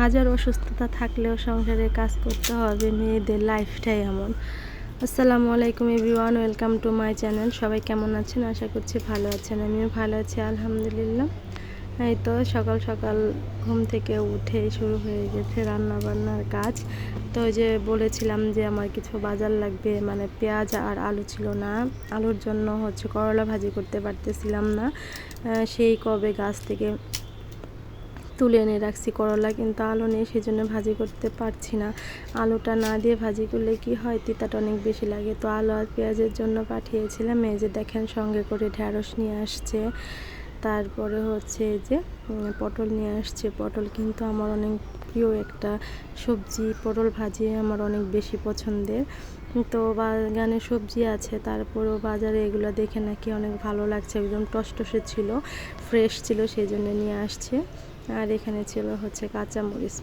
হাজার অসুস্থতা থাকলেও সংসারে কাজ করতে হবে, মেয়েদের লাইফটাই এমন। আসসালামু আলাইকুম everyone welcome to my channel সবাই কেমন আছেন? আশা করছি ভালো আছেন, আমিও ভালো আছি, আলহামদুলিল্লাহ। এই তো সকাল সকাল ঘুম থেকে উঠে শুরু হয়ে গেছে রান্না বান্নার কাজ। তো ওই যে বলেছিলাম যে আমার কিছু বাজার লাগবে মানে পেঁয়াজ আর আলু ছিল না। আলুর জন্য হচ্ছে করলা ভাজি করতে পারতেছিলাম না। সেই কবে গাছ থেকে তুলে এনে রাখছি করলা, কিন্তু আলু নেই সেই জন্য ভাজি করতে পারছি না। আলুটা না দিয়ে ভাজি করলে কি হয়? তিতাটা অনেক বেশি লাগে। তো আলু আর পেঁয়াজের জন্য পাঠিয়েছিলাম। এই যে দেখেন, সঙ্গে করে ঢ্যাঁড়স নিয়ে আসছে। তারপরে হচ্ছে যে পটল নিয়ে আসছে। পটল কিন্তু আমার অনেক প্রিয় একটা সবজি। পটল ভাজি আমার অনেক বেশি পছন্দের। তো বাগানে সবজি আছে, তারপরেও বাজারে এগুলো দেখে নাকি অনেক ভালো লাগছে। একদম টসটসে ছিল, ফ্রেশ ছিল সেই জন্য নিয়ে আসছে। আর এখানে ছিল হচ্ছে কাঁচামরিচ।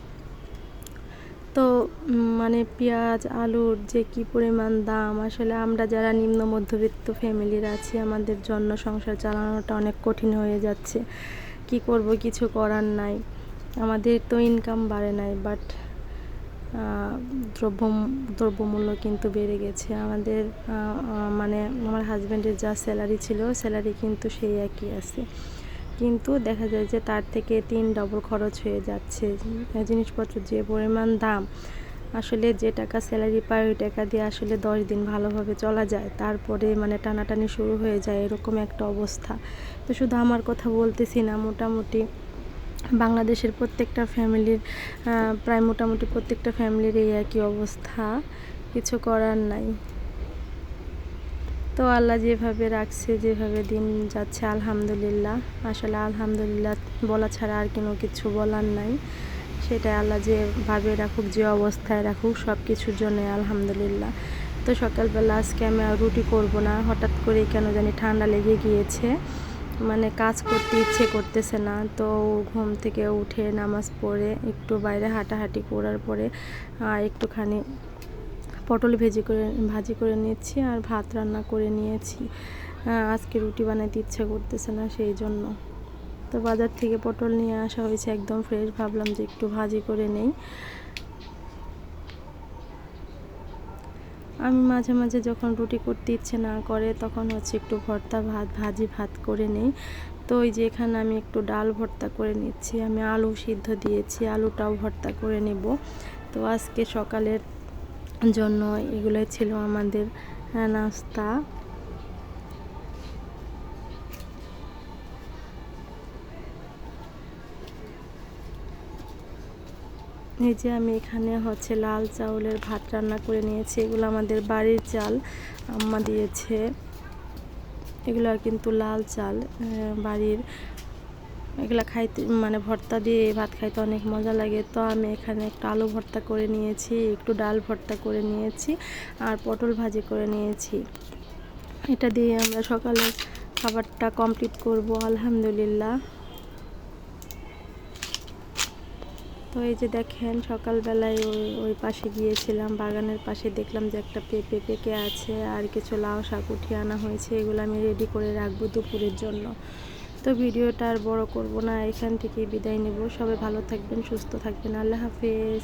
তো মানে পেঁয়াজ, আলুর যে কি পরিমাণ দাম, আসলে আমরা যারা নিম্ন মধ্যবিত্ত ফ্যামিলির আছি, আমাদের জন্য সংসার চালানোটা অনেক কঠিন হয়ে যাচ্ছে। কি করব, কিছু করার নাই। আমাদের তো ইনকাম বাড়ে নাই বাট দ্রব্য দ্রব্যমূল্য কিন্তু বেড়ে গেছে। আমাদের মানে আমার হাজব্যান্ডের যা স্যালারি ছিল স্যালারি কিন্তু সেই একই আছে। কিন্তু দেখা যায় যে তার থেকে তিন ডবল খরচ হয়ে যাচ্ছে। জিনিসপত্র যে পরিমাণ দাম, আসলে যে টাকা স্যালারি পায়, ওই টাকা দিয়ে আসলে দশ দিন ভালোভাবে চলা যায়। তারপরে মানে টানাটানি শুরু হয়ে যায়, এরকম একটা অবস্থা। তো শুধু আমার কথা বলতেছি না, মোটামুটি বাংলাদেশের প্রত্যেকটা ফ্যামিলির প্রায় মোটামুটি প্রত্যেকটা ফ্যামিলির এই একই অবস্থা। কিছু করার নাই। তো আল্লাহ যেভাবে রাখছে, যেভাবে দিন যাচ্ছে, আলহামদুলিল্লাহ। আসলে আলহামদুলিল্লাহ বলা ছাড়া আর কোনো কিছু বলার নাই। সেটা আল্লাহ যেভাবে রাখুক, যে অবস্থায় রাখুক সব কিছুর জন্য আলহামদুলিল্লাহ। তো সকালবেলা আজকে আমি আর রুটি করব না। হঠাৎ করে কেন জানি ঠান্ডা লেগে গিয়েছে। মানে কাজ করতে ইচ্ছে করতেছে না। তো ঘুম থেকে উঠে নামাজ পড়ে একটু বাইরে হাঁটাহাঁটি করার পরে একটুখানি পটল ভেজি করে, ভাজি করে নিয়েছি আর ভাত রান্না করে নিয়েছি। আজকে রুটি বানাইতে ইচ্ছা করতেছে না সেই জন্য। তো বাজার থেকে পটল নিয়ে আসা হয়েছে একদম ফ্রেশ ভাবলাম যে একটু ভাজি করে নেই। আমি মাঝে মাঝে যখন রুটি করতে ইচ্ছে না করে, তখন হচ্ছে একটু ভর্তা ভাত, ভাজি ভাত করে নেই। তো ওই যে এখানে আমি একটু ডাল ভর্তা করে নিচ্ছি। আমি আলু সিদ্ধ দিয়েছি, আলুটাও ভর্তা করে নেব। তো আজকে সকালের জন্য এগুলোই ছিল আমাদের নাস্তা। এই যে আমি এখানে হচ্ছে লাল চাউলের ভাত রান্না করে নিয়েছি, এগুলো আমাদের বাড়ির চাল, আম্মা দিয়েছে। এগুলো কিন্তু লাল চাল বাড়ির এগুলো খাইতে মানে ভর্তা দিয়ে ভাত খাইতে অনেক মজা লাগে। তো আমি এখানে একটু আলু ভর্তা করে নিয়েছি, একটু ডাল ভর্তা করে নিয়েছি আর পটল ভাজি করে নিয়েছি। এটা দিয়ে আমরা সকালে খাবারটা কমপ্লিট করব, আলহামদুলিল্লাহ। তো এই যে দেখেন, সকালবেলায় ওই ওই পাশে গিয়েছিলাম, বাগানের পাশে দেখলাম যে একটা পেঁপে পেকে আছে আর কিছু লাউ শাক উঠিয়ে আনা হয়েছে। এগুলো আমি রেডি করে রাখব দুপুরের জন্য। তো ভিডিওটা আর বড় করব না, এখান থেকে বিদায় নেব। সবাই ভালো থাকবেন, সুস্থ থাকবেন। আল্লাহ হাফেজ।